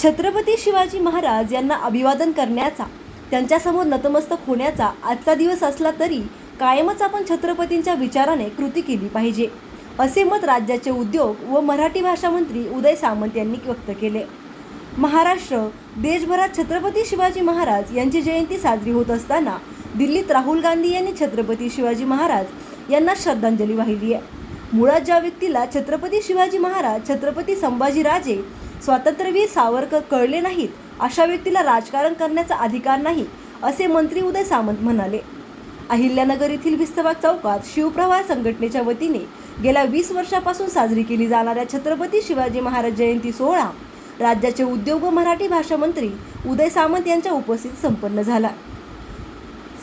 छत्रपती शिवाजी महाराज यांना अभिवादन करण्याचा त्यांच्यासमोर नतमस्तक होण्याचा आजचा दिवस असला तरी कायमच आपण छत्रपतींच्या विचाराने कृती केली पाहिजे असे मत राज्याचे उद्योग व मराठी भाषा मंत्री उदय सामंत यांनी व्यक्त केले. महाराष्ट्र देशभरात छत्रपती शिवाजी महाराज यांची जयंती साजरी होत असताना दिल्लीत राहुल गांधी यांनी छत्रपती शिवाजी महाराज यांना श्रद्धांजली वाहिली आहे. मुळात ज्या व्यक्तीला छत्रपती शिवाजी महाराज छत्रपती संभाजीराजे स्वातंत्र्यवीर सावरकर कळले नाहीत अशा व्यक्तीला राजकारण करण्याचा अधिकार नाही असे मंत्री उदय सामंत म्हणाले. अहिल्यानगर येथील विस्तबाग चौकात शिवप्रवाह संघटनेच्या वतीने गेल्या वीस वर्षापासून साजरी केली जाणाऱ्या छत्रपती शिवाजी महाराज जयंती सोहळा राज्याचे उद्योग व मराठी भाषा मंत्री उदय सामंत यांच्या उपस्थितीत संपन्न झाला.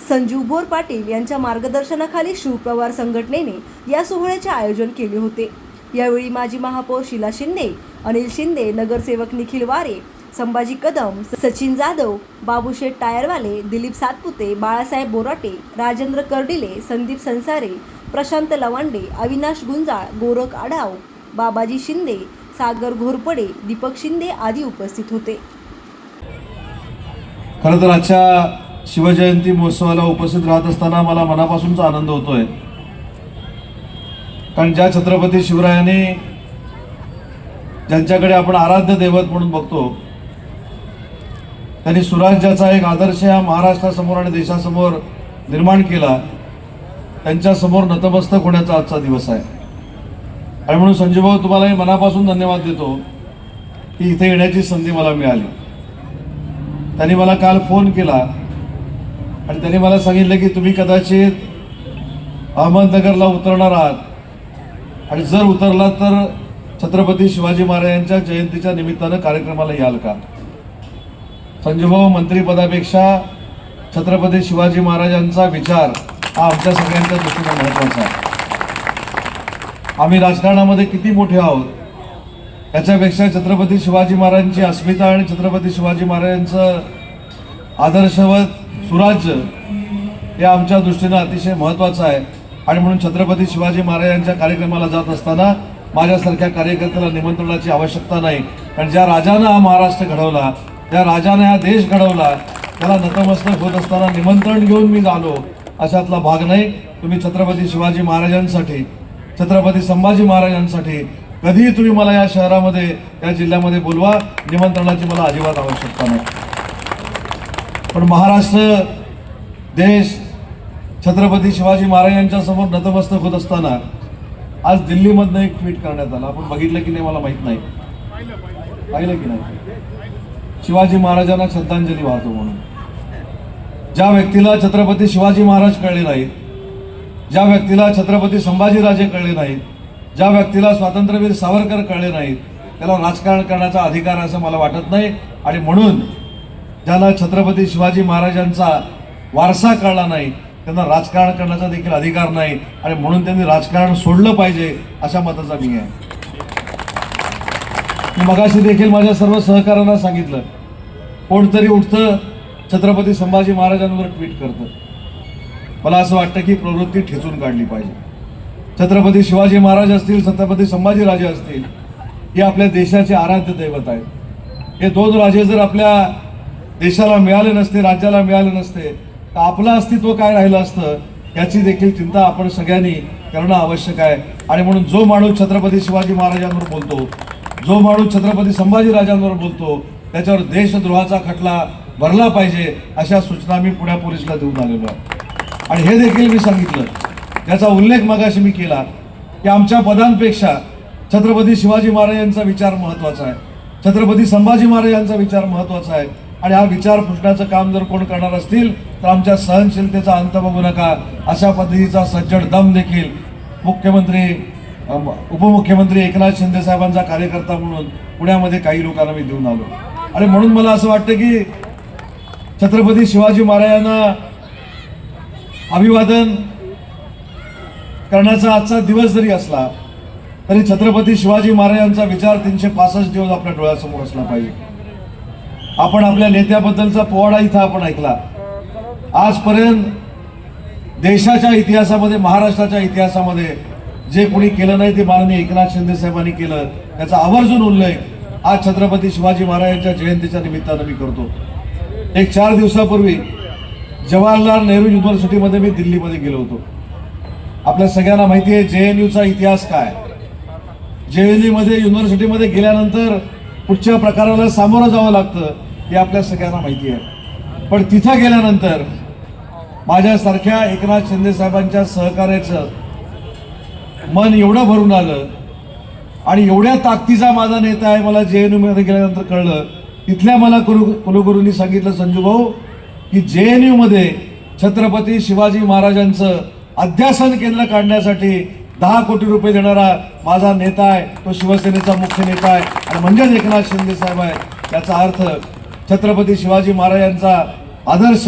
संजीव बोर पाटील यांच्या मार्गदर्शनाखाली शिवप्रवार संघटनेने या सोहळ्याचे आयोजन केले होते. यावेळी माजी महापौर शिला शिंदे अनिल शिंदे नगरसेवक निखिल वारे संभाजी कदम सचिन जाधव बाबूशेठ टायरवाले दिलीप सातपुते बाळासाहेब बोराटे राजेंद्र कर्डिले संदीप संसारे प्रशांत लवांडे अविनाश गुंजाळ गोरख आढाव बाबाजी शिंदे सागर घोरपडे दीपक शिंदे आदी उपस्थित होते. खरं तर आजच्या शिवजयंती महोत्सवाला उपस्थित राहत असताना मला मनापासूनचा आनंद होतोय. कारण ज्या छत्रपती शिवरायांनी ज्यांच्याकडे आपण आराध्य दैवत म्हणून बघतो त्यांनी सुराज्याचा एक आदर्श या महाराष्ट्रासमोर आणि देशासमोर निर्माण केला त्यांच्यासमोर नतमस्तक होण्याचा आजचा दिवस आहे. आणि म्हणून संजूभाऊ तुम्हाला मी मनापासून धन्यवाद देतो की इथे येण्याची संधी मला मिळाली. त्यांनी मला काल फोन केला आणि त्यांनी मला सांगितलं की तुम्ही कदाचित अहमदनगरला उतरणार आहात. आणि जर उतरला तर छत्रपती शिवाजी महाराजांच्या जयंतीच्या निमित्तानं कार्यक्रमाला याल का? संजूभाऊ मंत्रीपदापेक्षा छत्रपती शिवाजी महाराजांचा विचार हा आमच्या सगळ्यांच्या दृष्टीने महत्त्वाचा आहे. आम्ही राजकारणामध्ये किती मोठे आहोत याच्यापेक्षा छत्रपती शिवाजी महाराजांची अस्मिता आणि छत्रपती शिवाजी महाराजांचं आदर्शवत सुराज्य हे आमच्या दृष्टीनं अतिशय महत्त्वाचं आहे. आणि म्हणून छत्रपती शिवाजी महाराजांच्या कार्यक्रमाला जात असताना माझ्यासारख्या कार्यकर्त्याला निमंत्रणाची आवश्यकता नाही. कारण ज्या राजानं हा महाराष्ट्र घडवला ज्या राजाने हा देश घडवला त्याला नतमस्तक होत असताना निमंत्रण घेऊन मी झालो अशातला भाग नाही. तुम्ही छत्रपती शिवाजी महाराजांसाठी छत्रपती संभाजी महाराजांसाठी कधीही तुम्ही मला या शहरामध्ये या जिल्ह्यामध्ये बोलवा. निमंत्रणाची मला अजिबात आवश्यकता नाही. पण महाराष्ट्र देश छत्रपती शिवाजी महाराजांच्या समोर नतमस्तक होत असताना आज दिल्लीमधनं एक ट्विट करण्यात आलं. आपण बघितलं की नाही मला माहीत नाही. पाहिलं की नाही? शिवाजी महाराजांना श्रद्धांजली वाहतो म्हणून. ज्या व्यक्तीला छत्रपती शिवाजी महाराज कळले नाहीत ज्या व्यक्तीला छत्रपती संभाजीराजे कळले नाहीत ज्या व्यक्तीला स्वातंत्र्यवीर सावरकर कळले नाहीत त्याला राजकारण करण्याचा अधिकार असं मला वाटत नाही. आणि म्हणून ज्याला छत्रपती शिवाजी महाराजांचा वारसा कळला नाही त्यांना राजकारण करण्याचा देखील अधिकार नाही. आणि म्हणून त्यांनी राजकारण सोडलं पाहिजे अशा मताचा मी आहे. मी मगाशी देखील माझ्या सर्व सहकाऱ्यांना सांगितलं. कोणतरी उठतं छत्रपती संभाजी महाराजांवर ट्विट करतं. मला असं वाटतं की प्रवृत्ती ठेचून काढली पाहिजे. छत्रपती शिवाजी महाराज असतील छत्रपती संभाजीराजे असतील हे आपल्या देशाचे आराध्य दैवत आहेत. हे दोन राजे जर आपल्या देशाला मिळाले नसते राज्याला मिळाले नसते तर आपलं अस्तित्व काय राहिलं असतं याची देखील चिंता आपण सगळ्यांनी करणं आवश्यक आहे. आणि म्हणून जो माणूस छत्रपती शिवाजी महाराजांवर बोलतो जो माणूस छत्रपती संभाजीराजांवर बोलतो त्याच्यावर देशद्रोहाचा खटला भरला पाहिजे अशा सूचना मी पुण्या पोलिसला देऊन आलेलो आहे. आणि हे देखील मी सांगितलं त्याचा उल्लेख मगाशी मी केला की आमच्या पदांपेक्षा छत्रपती शिवाजी महाराजांचा विचार महत्त्वाचा आहे. छत्रपती संभाजी महाराजांचा विचार महत्त्वाचा आहे. आणि हा विचार फुटण्याचं काम जर कोण करणार असतील तर आमच्या सहनशीलतेचा अंत बघू नका. अशा पद्धतीचा सज्जड दम देखील मुख्यमंत्री उपमुख्यमंत्री एकनाथ शिंदे साहेबांचा कार्यकर्ता म्हणून पुण्यामध्ये काही लोकांना मी देऊन आलो. आणि म्हणून मला असं वाटतं की छत्रपती शिवाजी महाराजांना अभिवादन करण्याचा आजचा दिवस जरी असला तरी छत्रपती शिवाजी महाराजांचा विचार तीनशे पासष्ट दिवस आपल्या डोळ्यासमोर असला पाहिजे. आपण आपल्या नेत्याबद्दलचा पोवाडा इथं आपण ऐकला. आजपर्यंत देशाच्या इतिहासामध्ये महाराष्ट्राच्या इतिहासामध्ये जे कोणी केलं नाही ते माननीय एकनाथ शिंदे साहेबांनी केलं. त्याचा आवर्जून उल्लेख आज छत्रपती शिवाजी महाराजांच्या जयंतीच्या निमित्तानं मी करतो. एक चार दिवसापूर्वी जवाहरलाल नेहरू युनिव्हर्सिटीमध्ये मी दिल्लीमध्ये गेलो होतो. आपल्या सगळ्यांना माहिती आहे जे एन यूचा इतिहास काय? जे एन यूमध्ये युनिव्हर्सिटीमध्ये गेल्यानंतर पुढच्या प्रकाराला सामोरं जावं लागतं हे आपल्या सगळ्यांना माहिती आहे. पण तिथं गेल्यानंतर माझ्यासारख्या एकनाथ शिंदे साहेबांच्या सहकार्याचं मन एवढं भरून आलं आणि एवढ्या ताकदीचा माझा नेता आहे मला जे एन यूमध्ये गेल्यानंतर कळलं. तिथल्या मला कुलु कुलगुरूंनी सांगितलं संजू भाऊ की जे एन यूमध्ये छत्रपती शिवाजी महाराजांचं अध्यासन केंद्र काढण्यासाठी दहा कोटी रुपये देणारा माझा नेता आहे तो शिवसेनेचा मुख्य नेता आहे आणि म्हणजेच एकनाथ शिंदे साहेब आहे. याचा अर्थ छत्रपती शिवाजी महाराजांचा आदर्श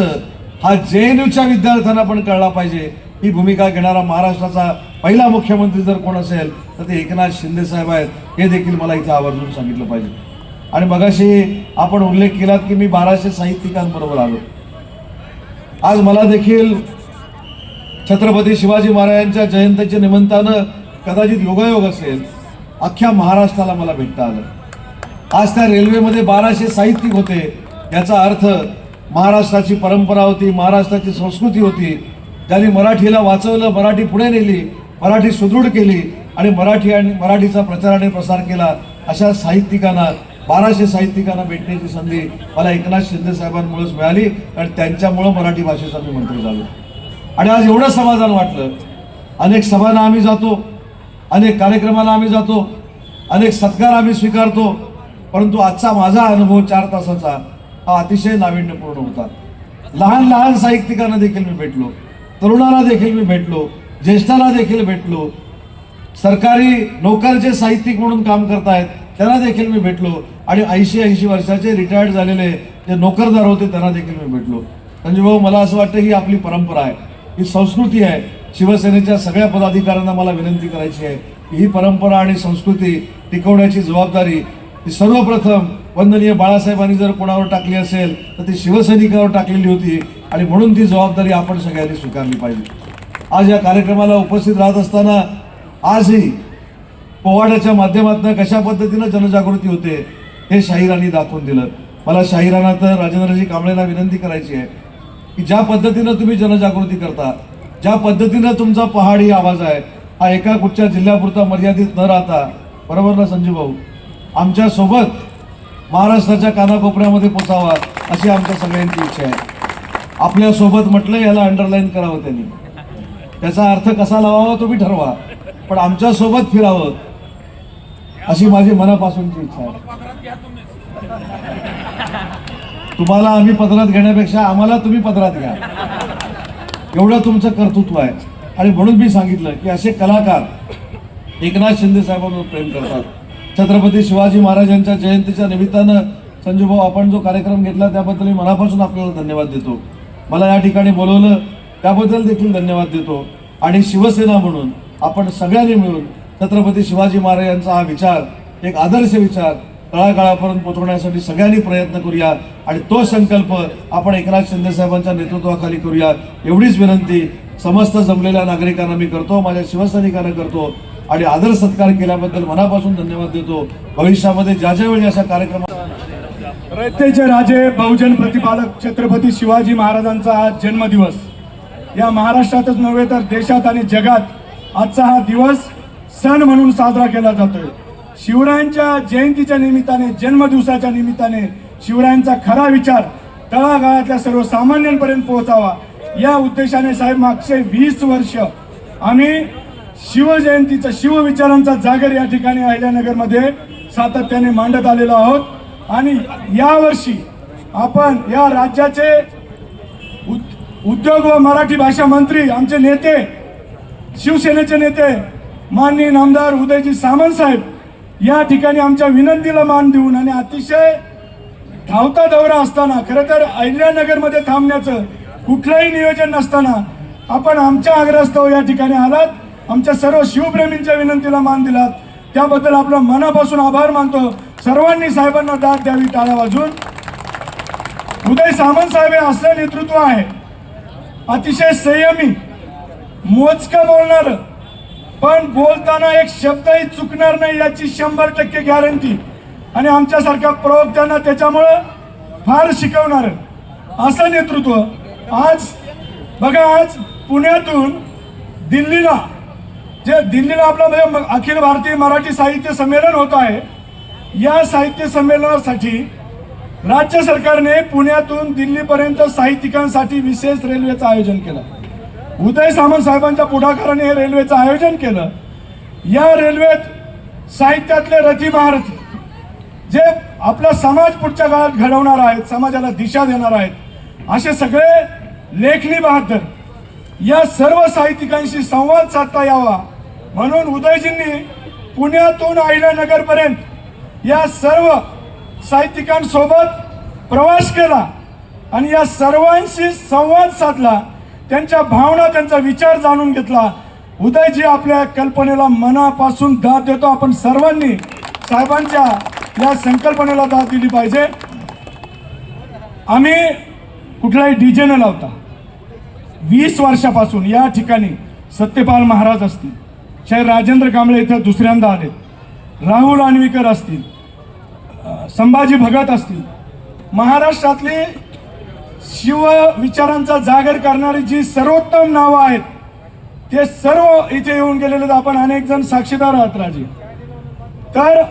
हा जे एन यूच्या विद्यार्थ्यांना पण कळला पाहिजे. ही भूमिका घेणारा महाराष्ट्राचा पहिला मुख्यमंत्री जर कोण असेल तर ते एकनाथ शिंदे साहेब आहेत. हे देखील मला इथं आवर्जून सांगितलं पाहिजे. आणि मगाशी आपण उल्लेख केलात की मी बाराशे साहित्यिकांबरोबर आलो. आज मला देखील छत्रपती शिवाजी महाराजांच्या जयंतीच्या निमित्तानं कदाचित योगायोग असेल अख्ख्या महाराष्ट्राला मला भेटता आलं. आज त्या रेल्वेमध्ये बाराशे साहित्यिक होते याचा अर्थ महाराष्ट्राची परंपरा होती महाराष्ट्राची संस्कृती होती. ज्यांनी मराठीला वाचवलं मराठी पुढे नेली मराठी सुदृढ केली आणि मराठी आणि मराठीचा प्रचार आणि प्रसार केला अशा साहित्यिकांना बाराशे साहित्यिकांना भेटण्याची संधी मला एकनाथ शिंदे साहेबांमुळेच मिळाली आणि त्यांच्यामुळं मराठी भाषेचा मी मंत्री झालो. आणि आज एवढं समाधान वाटलं. अनेक सभांना आम्ही जातो अनेक कार्यक्रमांना आम्ही जातो अनेक सत्कार आम्ही स्वीकारतो परंतु आजचा माझा अनुभव चार तासाचा हा अतिशय नाविन्यपूर्ण होता. लहान लहान साहित्यिकांना देखील मी भेटलो. तरुणाला देखील मी भेटलो. ज्येष्ठाला देखील भेटलो. सरकारी नोकर जे साहित्यिक म्हणून काम करतायत त्यांना देखील मी भेटलो. आणि ऐंशी ऐंशी वर्षाचे रिटायर्ड झालेले जे नोकरदार होते त्यांना देखील मी भेटलो. म्हणजे भाऊ मला असं वाटतं ही आपली परंपरा आहे. ही संस्कृती आहे. शिवसेनेच्या सगळ्या पदाधिकाऱ्यांना मला विनंती करायची आहे ही परंपरा आणि संस्कृती टिकवण्याची जबाबदारी ती सर्वप्रथम वंदनीय बाळासाहेबांनी जर कोणावर टाकली असेल तर ती शिवसैनिकावर टाकलेली होती आणि म्हणून ती जबाबदारी आपण सगळ्यांनी स्वीकारली पाहिजे. आज या कार्यक्रमाला उपस्थित राहत असताना आजही पोवाड्याच्या माध्यमातून कशा पद्धतीनं जनजागृती होते हे शाहिरांनी दाखवून दिलं. मला शाहिरांना तर राजेंद्रजी कांबळेला विनंती करायची आहे की ज्या पद्धतीनं तुम्ही जनजागृती करता ज्या पद्धतीनं तुमचा पहाडी आवाज आहे हा एका कुठच्या जिल्ह्यापुरता मर्यादित न राहता बरोबर ना संजू भाऊ? आमच्यासोबत महाराष्ट्राच्या कानाकोपऱ्यामध्ये पोचावा अशी आमच्या सगळ्यांची इच्छा आहे. आपल्यासोबत म्हटलं याला अंडरलाईन करावं त्यांनी. त्याचा अर्थ कसा लावावा तुम्ही ठरवा पण आमच्यासोबत फिरावं अशी माझी मनापासूनची इच्छा आहे. तुम्हाला आम्ही पदरात घेण्यापेक्षा आम्हाला तुम्ही पदरात घ्या. एवढं तुमचं कर्तृत्व आहे. आणि म्हणून मी सांगितलं की असे कलाकार एकनाथ शिंदे साहेबांवर प्रेम करतात. छत्रपती शिवाजी महाराजांच्या जयंतीच्या निमित्तानं संजूभाऊ आपण जो कार्यक्रम घेतला त्याबद्दल मी मनापासून आपल्याला धन्यवाद देतो. मला या ठिकाणी बोलवलं त्याबद्दल देखील धन्यवाद देतो. आणि शिवसेना म्हणून आपण सगळ्यांनी मिळून छत्रपती शिवाजी महाराजांचा हा विचार एक आदर्श विचार तळागाळापर्यंत पोहोचवण्यासाठी सगळ्यांनी प्रयत्न करूया. आणि तो संकल्प आपण एकनाथ शिंदे साहेबांच्या नेतृत्वाखाली करूया. एवढीच विनंती समस्त जमलेल्या नागरिकांना मी करतो माझ्या शिवसैनिकांना करतो. आणि आदर सत्कार केल्याबद्दल मनापासून धन्यवाद देतो. भविष्यामध्ये ज्या ज्या वेळी अशा कार्यक्रम रयतेचे राजे बहुजन प्रतिपालक छत्रपती शिवाजी महाराजांचा आज जन्मदिवस. या महाराष्ट्रातच नव्हे तर देशात आणि जगात आजचा हा दिवस सण म्हणून साजरा केला जातोय. शिवरायांच्या जयंतीच्या निमित्ताने जन्मदिवसाच्या निमित्ताने शिवरायांचा खरा विचार तळागाळातल्या सर्वसामान्यांपर्यंत पोहोचावा. या उद्देशाने साहेब मागचे वीस वर्ष आम्ही शिवजयंतीचा शिवविचारांचा जागर या ठिकाणी अहिल्यानगरमध्ये सातत्याने मांडत आलेलो आहोत. आणि यावर्षी आपण या राज्याचे उद्योग व मराठी भाषा मंत्री आमचे नेते शिवसेनेचे नेते माननीय नामदार उदयजी सामंत साहेब या ठिकाणी आमच्या विनंतीला मान देऊन आणि अतिशय धावता दौरा असताना खरं तर अहिल्यानगरमध्ये थांबण्याचं कुठलंही नियोजन नसताना आपण आमच्या आग्रहास्तव या ठिकाणी आलात. आमच्या सर्व शिवप्रेमींच्या विनंतीला मान दिलात. त्याबद्दल आपलं मनापासून आभार मानतो. सर्वांनी साहेबांना दाद द्यावी टाळ्या वाजून उदय सामंत साहेब हे असं नेतृत्व आहे. अतिशय संयमी मोजकं बोलणार. पण बोलताना एक शब्दही चुकणार नाही याची शंभर टक्के गॅरंटी. आणि आमच्यासारख्या प्रवक्त्यांना त्याच्यामुळं फार शिकवणार. असं नेतृत्व आज बघा आज पुण्यातून दिल्लीला जे दिल्लीला आपलं म्हणजे अखिल भारतीय मराठी साहित्य संमेलन होत आहे या साहित्य संमेलनासाठी राज्य सरकारने पुण्यातून दिल्लीपर्यंत साहित्यिकांसाठी विशेष रेल्वेचं आयोजन केलं. उदय सामंत साहेबांच्या पुढाकाराने हे रेल्वेचं आयोजन केलं. या रेल्वेत साहित्यातले रथी महारथी जे आपला समाज पुढच्या काळात घडवणार आहेत समाजाला दिशा देणार आहेत असे सगळे लेखणी बहादर या सर्व साहित्यिकांशी संवाद साधता यावा म्हणून उदयजींनी पुण्यातून अहिल्यानगरपर्यंत या सर्व साहित्यिकांसोबत प्रवास केला आणि या सर्वांशी संवाद साधला. त्यांच्या भावना त्यांचा विचार जाणून घेतला. उदयजी आपल्या कल्पनेला मनापासून दाद देतो. आपण सर्वांनी साहेबांच्या या संकल्पनेला दाद दिली पाहिजे. आम्ही कुठलाही डीजे न लावता वीस वर्षापासून या ठिकाणी सत्यपाल महाराज असतील. शाहीर राजेंद्र कांबळे इथं दुसऱ्यांदा आले. राहुल आणवीकर असतील संभाजी भगत असतील महाराष्ट्रातली शिव विचारांचा जागर करणारी जी सर्वोत्तम नावं आहेत ते सर्व इथे येऊन गेलेले आपण अनेक जण साक्षीदार आहात राजे. तर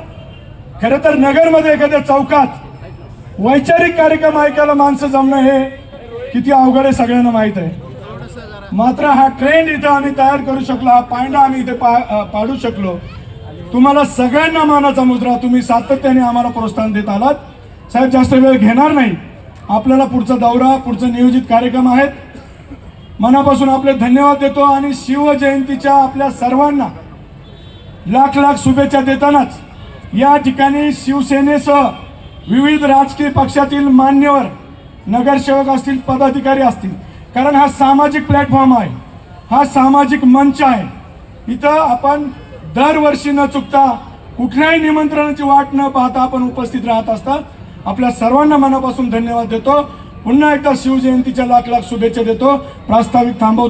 खरं तर नगरमध्ये एखाद्या चौकात वैचारिक कार्यक्रम ऐकायला माणसं जमणं हे किती अवघड आहे सगळ्यांना माहीत आहे. मात्र हा ट्रेंड इथं आम्ही तयार करू शकलो हा पायंडा आम्ही इथे पा पाडू शकलो. तुम्हाला सगळ्यांना मानाचा मुद्रा तुम्ही सातत्याने आम्हाला प्रोत्साहन देत आलात. साहेब जास्त वेळ घेणार नाही. आपल्याला पुढचा दौरा पुढचं नियोजित कार्यक्रम आहेत. मनापासून आपले धन्यवाद देतो आणि शिवजयंतीच्या आपल्या सर्वांना लाख लाख शुभेच्छा देतानाच या ठिकाणी शिवसेनेसह विविध राजकीय पक्षातील मान्यवर नगरसेवक असतील पदाधिकारी असतील कारण हा सामाजिक प्लॅटफॉर्म आहे. हा सामाजिक मंच आहे. इथं आपण दरवर्षी न चुकता कुठल्याही निमंत्रणाची वाट न पाहता आपण उपस्थित राहत असतात. आपल्या सर्वांना मनापासून धन्यवाद देतो. पुन्हा एकदा शिवजयंतीच्या लाख लाख शुभेच्छा देतो. प्रास्ताविक थांबव